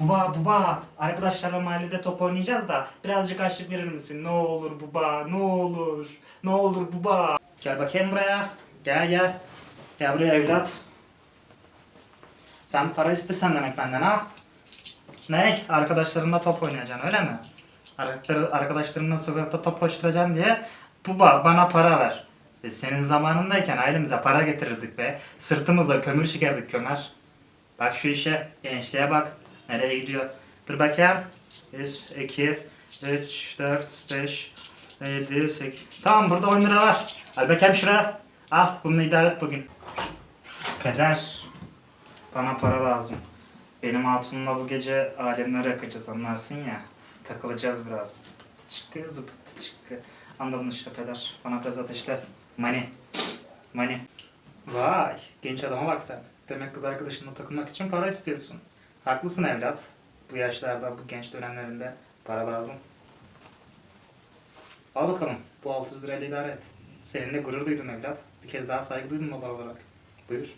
Buba buba arkadaşlarla mahallede top oynayacağız da birazcık harçlık verir misin? Ne olur buba ne olur ne olur buba. Gel bakayım buraya gel gel. Gel buraya evlat. Sen para istersen demek benden ha? Ne? Arkadaşlarınla top oynayacaksın öyle mi? Arkadaşlar- Arkadaşlarınla sokakta top koşturacaksın diye Buba bana para ver. Biz senin zamanındayken ailemize para getirirdik be. Sırtımızla kömür çekerdik kömer. Bak şu işe, gençliğe bak. Nereye gidiyor? Dur bakayım. 1, 2, 3, 4, 5, 7, 8. Tamam burada 10 lira var. Al bakayım şuraya. Al bununla idare et bugün. Peder. Bana para lazım. Benim hatunla bu gece alemlere yakacağız anlarsın ya. Takılacağız biraz. Çıkı zıpıttı çıkı. Anladın işte peder. Bana biraz ateşle. Money. Money. Vay genç adama bak sen. Demek kız arkadaşınla takılmak için para istiyorsun. Haklısın evlat. Bu yaşlarda, bu genç dönemlerinde para lazım. Al bakalım. Bu 600 lirayla idare et. Seninle gurur duydum evlat. Bir kez daha saygı duydum baba olarak. Buyur.